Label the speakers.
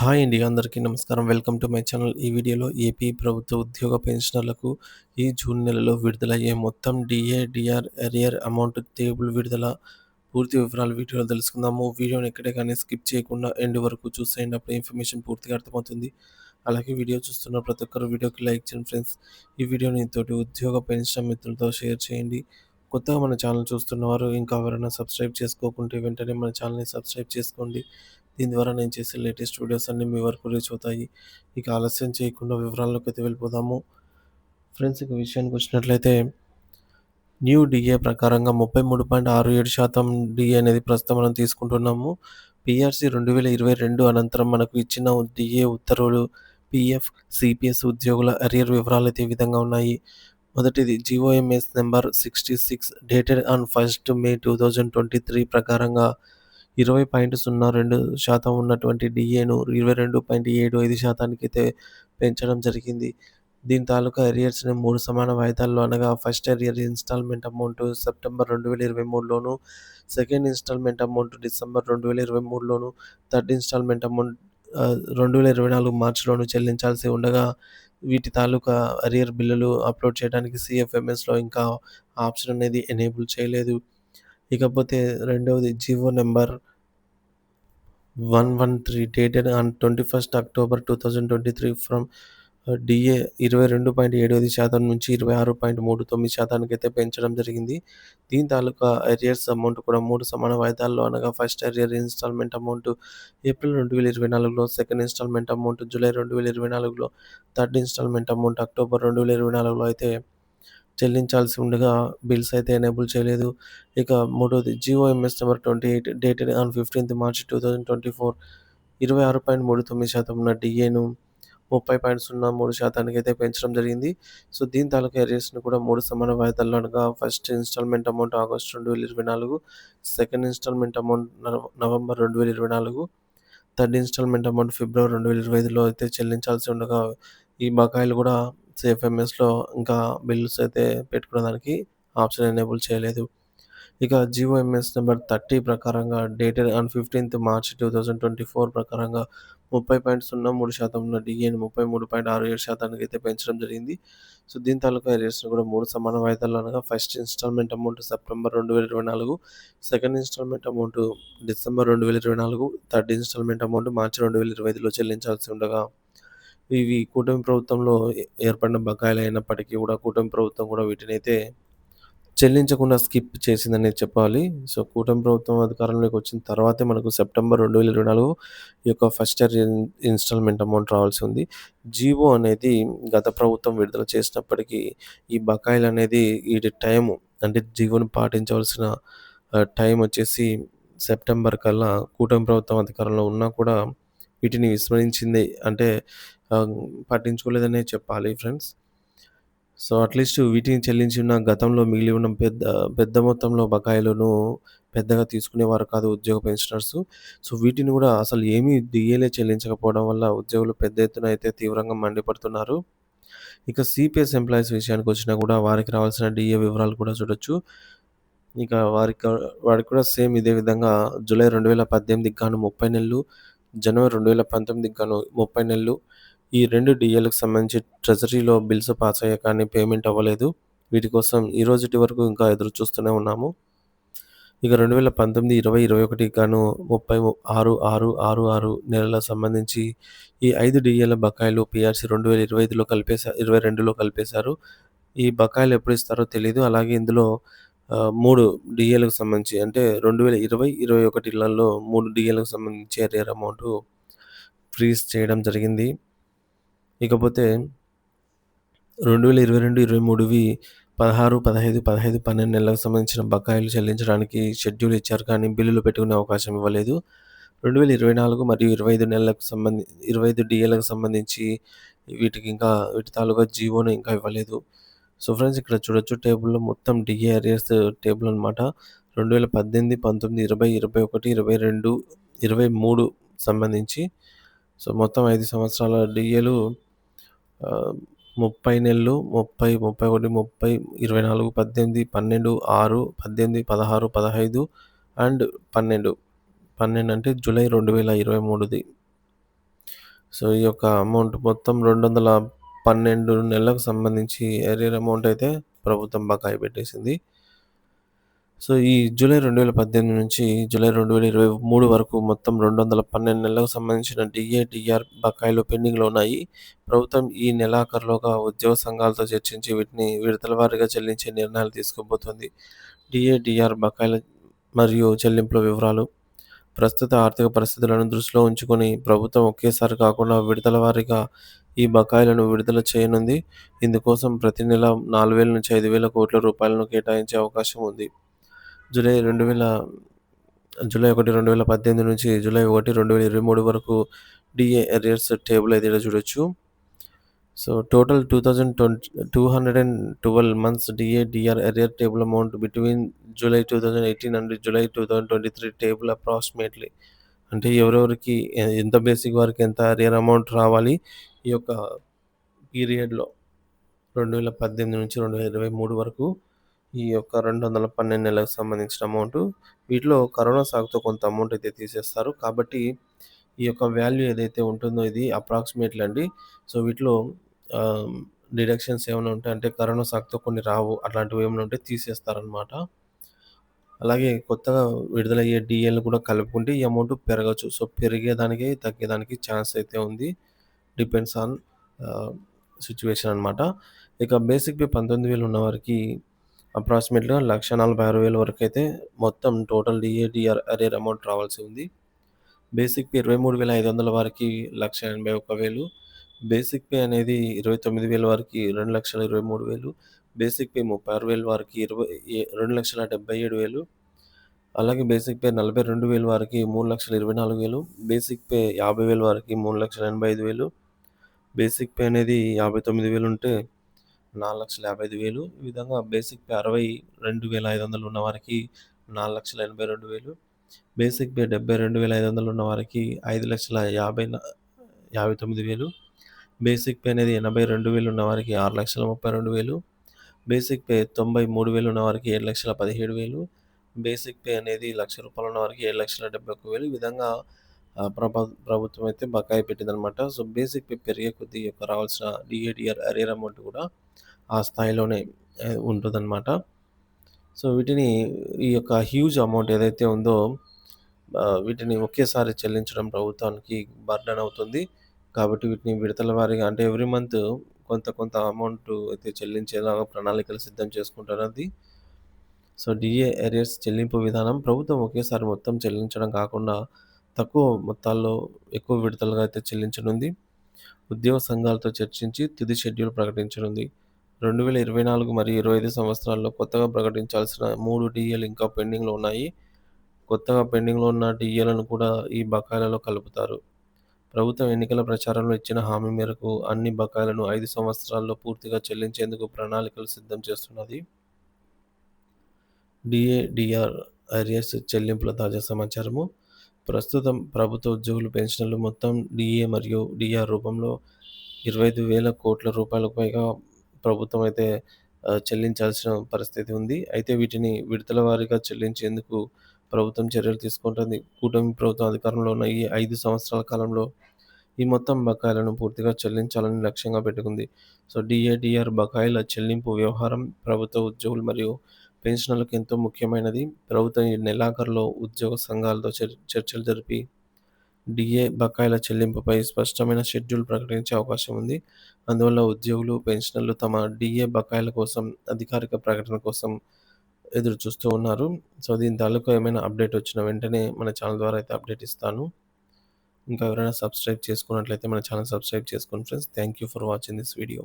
Speaker 1: Hi అండి అందరికీ నమస్కారం. Welcome to my channel. ఈ వీడియోలో ఏపీ ప్రభుత్వ ఉద్యోగ పెన్షనర్లకు ఈ జూన్ నెలలో విడుదలయ్యే మొత్తం DA DR arrear amount table విడుదల. పూర్తి వివరాలు వీడియోలో తెలుసుకుందాము. వీడియోని ఎక్కడే కానీ స్కిప్ చేయకుండా ఎండ్ వరకు చూసేయండి. అప్పుడు ఇన్ఫర్మేషన్ పూర్తిగా అర్థమవుతుంది. అలాగే వీడియో చూస్తున్న ప్రతి ఒక్కరు వీడియోకి లైక్ చేయండి ఫ్రెండ్స్. ఈ వీడియోని తోటి ఉద్యోగ పెన్షన్ మిత్రులతో షేర్ చేయండి. కొత్తగా మన ఛానల్ చూస్తున్నవారు ఇంకా ఎవరైనా సబ్స్క్రైబ్ చేసుకోకుంటే వెంటనే మన ఛానల్ని సబ్స్క్రైబ్ చేసుకోండి. దీని ద్వారా నేను చేసే లేటెస్ట్ వీడియోస్ అన్నీ మీ వరకు రీచ్ అవుతాయి. ఇక ఆలస్యం చేయకుండా వివరాల్లోకి అయితే వెళ్ళిపోదాము. ఫ్రెండ్స్ ఇక విషయానికి వచ్చినట్లయితే న్యూ డిఏ ప్రకారంగా ముప్పై మూడు పాయింట్ ఆరు ఏడు శాతం డిఏ అనేది ప్రస్తుతం మనం తీసుకుంటున్నాము. పిఆర్సి రెండు వేల ఇరవై రెండు అనంతరం మనకు ఇచ్చిన డిఏ ఉత్తర్వులు పిఎఫ్ సిపిఎస్ ఉద్యోగుల అరియర్ వివరాలు అయితే ఈ విధంగా ఉన్నాయి. మొదటిది GOMS number sixty six dated on first May two thousand twenty three ప్రకారంగా ఇరవై పాయింట్ సున్నా రెండు శాతం ఉన్నటువంటి డిఏను ఇరవై రెండు పాయింట్ ఏడు ఐదు శాతానికి అయితే పెంచడం జరిగింది. దీని తాలూకా ఎరియర్స్ని మూడు సమాన వాయిదాల్లో అనగా first arrear instalment amount September రెండు వేల ఇరవై మూడులోను సెకండ్ ఇన్స్టాల్మెంట్ అమౌంట్ డిసెంబర్ రెండు వేల ఇరవై మూడులోను థర్డ్ ఇన్స్టాల్మెంట్ అమౌంట్ రెండు వేల ఇరవై నాలుగు మార్చిలోను చెల్లించాల్సి ఉండగా వీటి తాలూకా అరియర్ బిల్లులు అప్లోడ్ చేయడానికి సిఎఫ్ఎంఎస్లో ఇంకా ఆప్షన్ అనేది ఎనేబుల్ చేయలేదు. ఇకపోతే రెండవది GO number one one three dated on twenty first October two thousand twenty three from DA ఇరవై రెండు పాయింట్ ఏడు శాతం నుంచి ఇరవై ఆరు పాయింట్ మూడు తొమ్మిది శాతానికి అయితే పెంచడం జరిగింది. దీని తాలూకా అరియర్స్ అమౌంట్ కూడా మూడు సమాన వాయిదాల్లో అనగా first arrear instalment amount April రెండు వేల ఇరవై నాలుగులో సెకండ్ ఇన్స్టాల్మెంట్ అమౌంట్ జూలై రెండు వేల ఇరవై నాలుగులో థర్డ్ ఇన్స్టాల్మెంట్ అమౌంట్ అక్టోబర్ రెండు వేల ఇరవై నాలుగులో అయితే చెల్లించాల్సి ఉండగా బిల్స్ అయితే ఎనేబుల్ చేయలేదు. ఇక మూడోది GO MS number twenty eight dated on fifteenth March two thousand twenty four ఇరవై ఆరు పాయింట్ మూడు తొమ్మిది శాతం ఉన్న డిఏను ముప్పై పాయింట్ సున్నా మూడు శాతానికి అయితే పెంచడం జరిగింది. సో దీని తాలూకా ఏరియాస్ని కూడా మూడు సమాన వాయిదాల్లో అనగా ఫస్ట్ ఇన్స్టాల్మెంట్ అమౌంట్ ఆగస్ట్ రెండు వేల ఇరవై నాలుగు సెకండ్ ఇన్స్టాల్మెంట్ అమౌంట్ నవంబర్ రెండు వేల ఇరవై నాలుగు థర్డ్ ఇన్స్టాల్మెంట్ అమౌంట్ ఫిబ్రవరి రెండు వేల ఇరవై ఐదులో అయితే చెల్లించాల్సి ఉండగా ఈ బకాయిలు కూడా సిఎఫ్ఎంఎస్లో ఇంకా బిల్స్ అయితే పెట్టుకోవడానికి ఆప్షన్ ఎనేబుల్ చేయలేదు. ఇక జిఓఎంఎస్ నెంబర్ థర్టీ ప్రకారంగా dated on fifteenth March two thousand twenty four ప్రకారంగా ముప్పై పాయింట్ సున్నా మూడు శాతం ఉన్న డిఏని ముప్పై మూడు పాయింట్ ఆరు ఏడు శాతానికి అయితే పెంచడం జరిగింది. సో దీని తాలూకా ఏరియాస్ని కూడా మూడు సమాన వాయిదాలు అనగా ఫస్ట్ ఇన్స్టాల్మెంట్ అమౌంట్ సెప్టెంబర్ రెండు వేల ఇరవై నాలుగు సెకండ్ ఇన్స్టాల్మెంట్ అమౌంట్ డిసెంబర్ రెండు వేల ఇరవై నాలుగు థర్డ్ ఇన్స్టాల్మెంట్ అమౌంట్ మార్చి రెండు వేల ఇరవై ఐదులో చెల్లించాల్సి ఉండగా ఇవి కూటమి ప్రభుత్వంలో ఏర్పడిన బకాయిలు అయినప్పటికీ కూడా కూటమి ప్రభుత్వం కూడా వీటినైతే చెల్లించకుండా స్కిప్ చేసిందని చెప్పాలి. సో కూటమి ప్రభుత్వం అధికారంలోకి వచ్చిన తర్వాతే మనకు సెప్టెంబర్ రెండు వేల ఇరవై నాలుగు ఈ యొక్క ఫస్ట్ ఇయర్ ఇన్స్టాల్మెంట్ అమౌంట్ రావాల్సి ఉంది. జీవో అనేది గత ప్రభుత్వం విడుదల చేసినప్పటికీ ఈ బకాయిలు అనేది వీటి టైము అంటే జీవోని పాటించవలసిన టైం వచ్చేసి సెప్టెంబర్ కల్లా కూటమి ప్రభుత్వం అధికారంలో ఉన్నా కూడా వీటిని విస్మరించింది అంటే పట్టించుకోలేదనే చెప్పాలి ఫ్రెండ్స్. సో అట్లీస్ట్ వీటిని చెల్లించి ఉన్న గతంలో మిగిలి ఉన్న పెద్ద పెద్ద మొత్తంలో బకాయిలను పెద్దగా తీసుకునేవారు కాదు ఉద్యోగ పెన్షనర్స్. సో వీటిని కూడా అసలు ఏమీ డిఏలే చెల్లించకపోవడం వల్ల ఉద్యోగులు పెద్ద ఎత్తున అయితే తీవ్రంగా మండిపడుతున్నారు. ఇక సిపిఎస్ ఎంప్లాయీస్ విషయానికి వచ్చినా కూడా వారికి రావాల్సిన డిఏ వివరాలు కూడా చూడొచ్చు. ఇక వారికి వారికి కూడా సేమ్ ఇదే విధంగా జూలై రెండు వేల పద్దెనిమిదికి గాను ముప్పై నెలలు జనవరి రెండు వేల పంతొమ్మిదికి గాను ముప్పై నెలలు. ఈ రెండు డిఏలకు సంబంధించి ట్రెజరీలో బిల్స్ పాస్ అయ్యాయి కానీ పేమెంట్ అవ్వలేదు. వీటి కోసం ఈ రోజుటి వరకు ఇంకా ఎదురు చూస్తూనే ఉన్నాము. ఇక రెండు వేల పంతొమ్మిది ఇరవై ఇరవై ఒకటి గాను ముప్పై ఆరు ఆరు ఆరు ఆరు నెలల సంబంధించి ఈ ఐదు డిఏల బకాయిలు పిఆర్సీ రెండు వేల ఇరవై ఐదులో కలిపేశారు ఇరవై రెండులో కలిపేశారు. ఈ బకాయిలు ఎప్పుడు ఇస్తారో తెలియదు అలాగే ఇందులో మూడు డిఏలకు సంబంధించి అంటే రెండు వేల ఇరవై ఇరవై ఒకటిలలో మూడు డిఏలకు సంబంధించి అరియర్ అమౌంట్ ఫ్రీజ్ చేయడం జరిగింది. ఇకపోతే రెండు వేల ఇరవై రెండు ఇరవై మూడువి పదహారు పదహైదు పదహైదు పన్నెండు నెలలకు సంబంధించిన బకాయిలు చెల్లించడానికి షెడ్యూల్ ఇచ్చారు కానీ బిల్లులు పెట్టుకునే అవకాశం ఇవ్వలేదు. రెండు వేల ఇరవై నాలుగు మరియు ఇరవై ఐదు నెలలకు సంబంధి ఇరవై ఐదు డిఏలకు సంబంధించి వీటికి ఇంకా వీటి తాలూకా జీవోను ఇంకా ఇవ్వలేదు. సో ఫ్రెండ్స్ ఇక్కడ చూడొచ్చు టేబుల్లో మొత్తం డిఏ అరియర్స్ టేబుల్ అనమాట రెండు వేల పద్దెనిమిది పంతొమ్మిది ఇరవై ఇరవై ఒకటి ఇరవై రెండు ఇరవై మూడు సంబంధించి. సో మొత్తం ఐదు సంవత్సరాల డిఏలు ముప్పై నెలలు ముప్పై ముప్పై ఒకటి ముప్పై ఇరవై నాలుగు పద్దెనిమిది పన్నెండు ఆరు పద్దెనిమిది పదహారు పదహైదు అండ్ పన్నెండు. పన్నెండు అంటే జూలై రెండు వేల ఇరవై మూడుది. సో, ఈ యొక్క అమౌంట్ మొత్తం రెండు వందల 212 నెలలకు సంబంధించి ఎరియర్ అమౌంట్ అయితే ప్రభుత్వం బకాయి పెట్టేసింది. సో, ఈ జూలై 2018 నుంచి జూలై 2023 వరకు మొత్తం 212 నెలలకు సంబంధించిన డిఏ డిఆర్ బకాయిలు పెండింగ్‌లో ఉన్నాయి. ప్రభుత్వం ఈ నెలాఖరులోగా ఉద్యోగ సంఘాలతో చర్చించి వీటిని విడతల వారీగా చెల్లించే నిర్ణయాలు తీసుకోబోతోంది. డిఏ డిఆర్ బకాయిల మరియు చెల్లింపుల వివరాలు ప్రస్తుత ఆర్థిక పరిస్థితులను దృష్టిలో ఉంచుకొని ప్రభుత్వం ఒకేసారి కాకుండా విడతల వారీగా ఈ బకాయిలను విడుదల చేయనుంది. ఇందుకోసం ప్రతి నెల నాలుగు వేల నుంచి ఐదు వేల కోట్ల రూపాయలను కేటాయించే అవకాశం ఉంది. జూలై రెండు వేల జూలై ఒకటి రెండు వేల పద్దెనిమిది నుంచి జూలై ఒకటి రెండు వేల ఇరవై మూడు వరకు డిఏ ఎరియర్స్ టేబుల్ అయితే చూడొచ్చు. So total two thousand twenty two hundred and twelve months DA DR arrear table amount between July two thousand eighteen and July two thousand twenty three table approximately అంటే ఎవరెవరికి ఎంత basic వారికి ఎంత arrear amount రావాలి ఈ యొక్క పీరియడ్‌లో 2018 నుంచి 2023 వరకు ఈ యొక్క 212 నెలలకు సంబంధించిన అమౌంట్ వీటిలో కరోనా సాగుతో కొంత అమౌంట్ అయితే తీసేస్తారు. కాబట్టి ఈ యొక్క వాల్యూ ఏదైతే ఉంటుందో ఇది అప్రాక్సిమేట్‌లీ అండి. సో, వీటిలో డిడక్షన్స్ ఏమైనా ఉంటే అంటే కరోనా సాగుతో కొన్ని రావు. అట్లాంటివి ఏమైనా ఉంటే తీసేస్తారనమాట. అలాగే కొత్తగా విడుదలయ్యే డీఏలు కూడా కలుపుకుంటే ఈ అమౌంట్ పెరగచ్చు సో, పెరిగేదానికి, తగ్గేదానికి ఛాన్స్ అయితే ఉంది. డిపెండ్స్ ఆన్ సిచ్యువేషన్ అనమాట. ఇక బేసిక్ పే 19,000 ఉన్నవారికి అప్రాక్సిమేట్‌గా లక్ష నలభై ఆరు వేల వరకు అయితే మొత్తం టోటల్ డిఏడిఆర్ అరేర్ అమౌంట్ రావాల్సి ఉంది. బేసిక్ పే 23,500 వారికి 1,81,000 బేసిక్ పే అనేది 29,000 వారికి 2,23,000 బేసిక్ పే ముప్పై ఆరు వేలు వారికి ఇరవై రెండు లక్షల డెబ్బై ఏడు వేలు. అలాగే బేసిక్ పే నలభై రెండు వేల వారికి మూడు లక్షల ఇరవై నాలుగు వేలు. బేసిక్ పే యాభై వేల వారికి మూడు లక్షల ఎనభై ఐదు వేలు. బేసిక్ పే అనేది యాభై తొమ్మిది వేలు ఉంటే నాలుగు లక్షల యాభై ఐదు వేలు. ఈ విధంగా బేసిక్ పే అరవై రెండు వేల ఐదు వందలు ఉన్న వారికి నాలుగు లక్షల ఎనభై రెండు వేలు. బేసిక్ పే డెబ్బై రెండు వేల ఐదు వందలు ఉన్న వారికి ఐదు లక్షల యాభై యాభై తొమ్మిది వేలు. బేసిక్ పే అనేది ఎనభై రెండు వేలు ఉన్న వారికి ఆరు లక్షల ముప్పై రెండు వేలు. బేసిక్ పే 93,000 ఉన్న వారికి 7,17,000 బేసిక్ పే అనేది లక్ష రూపాయలు ఉన్న వారికి 7,71,000 ఈ విధంగా ఆహ్, ప్రభుత్వం అయితే బకాయి పెట్టిందనమాట. సో, బేసిక్ పే పెరిగే కొద్దీ యొక్క రావాల్సిన డీఏ, డీఆర్ అరియర్ అమౌంట్ కూడా ఆ స్థాయిలోనే ఉంటుందన్నమాట సో, వీటిని ఈ యొక్క హ్యూజ్ అమౌంట్ ఏదైతే ఉందో వీటిని ఒకేసారి చెల్లించడం ప్రభుత్వానికి బర్డన్ అవుతుంది. కాబట్టి వీటిని విడతల వారీగా అంటే ఎవ్రీ మంత్ కొంత కొంత అమౌంట్ అయితే చెల్లించేలాగా ప్రణాళికలు సిద్ధం చేసుకుంటున్నది. సో, డీఏ ఎరియర్స్ చెల్లింపు విధానం ప్రభుత్వం ఒకేసారి మొత్తం చెల్లించడం కాకుండా తక్కువ మొత్తాల్లో ఎక్కువ విడతలుగా అయితే చెల్లించనుంది. ఉద్యోగ సంఘాలతో చర్చించి తుది షెడ్యూల్ ప్రకటించనుంది. 2024 మరియు 25 సంవత్సరాల్లో కొత్తగా ప్రకటించాల్సిన మూడు డిఏలు ఇంకా పెండింగ్‌లో ఉన్నాయి. కొత్తగా పెండింగ్‌లో ఉన్న డీఏలను కూడా ఈ బకాయిలలో కలుపుతారు. ప్రభుత్వం ఎన్నికల ప్రచారంలో ఇచ్చిన హామీ మేరకు అన్ని బకాయిలను ఐదు సంవత్సరాల్లో పూర్తిగా చెల్లించేందుకు ప్రణాళికలు సిద్ధం చేస్తున్నది. డిఏడిఆర్ డీఆర్ అరియర్స్ చెల్లింపుల తాజా సమాచారము ప్రస్తుతం ప్రభుత్వ ఉద్యోగులు, పెన్షన్లు మొత్తం డీఏ మరియు డిఆర్ రూపంలో 25,000 కోట్ల రూపాయలకు పైగా ప్రభుత్వం అయితే చెల్లించాల్సిన పరిస్థితి ఉంది. అయితే వీటిని విడతల వారీగా చెల్లించేందుకు ప్రభుత్వం చర్యలు తీసుకుంటుంది. కూటమి ప్రభుత్వం అధికారంలో ఉన్న ఈ ఐదు సంవత్సరాల కాలంలో ఈ మొత్తం బకాయిలను పూర్తిగా చెల్లించాలని లక్ష్యంగా పెట్టుకుంది. సో, డీఏ, బకాయిల చెల్లింపు వ్యవహారం ప్రభుత్వ ఉద్యోగులు మరియు పెన్షనర్లకు ఎంతో ముఖ్యమైనది. ప్రభుత్వం ఈ నెలాఖరులో ఉద్యోగ సంఘాలతో చర్ చర్చలు జరిపి డిఏ బకాయిల చెల్లింపుపై స్పష్టమైన షెడ్యూల్ ప్రకటించే అవకాశం ఉంది. అందువల్ల ఉద్యోగులు, పెన్షనర్లు తమ డీఏ బకాయిల కోసం అధికారిక ప్రకటన కోసం ఎదురు చూస్తూ ఉన్నారు. సో, దీని తాలూకా ఏమైనా అప్డేట్ వచ్చిన వెంటనే మన ఛానల్ ద్వారా అయితే అప్డేట్ ఇస్తాను. ఇంకా ఎవరైనా సబ్స్క్రైబ్ చేసుకున్నట్లయితే మన ఛానల్ సబ్స్క్రైబ్ చేసుకోండి friends. Thank you for watching this video.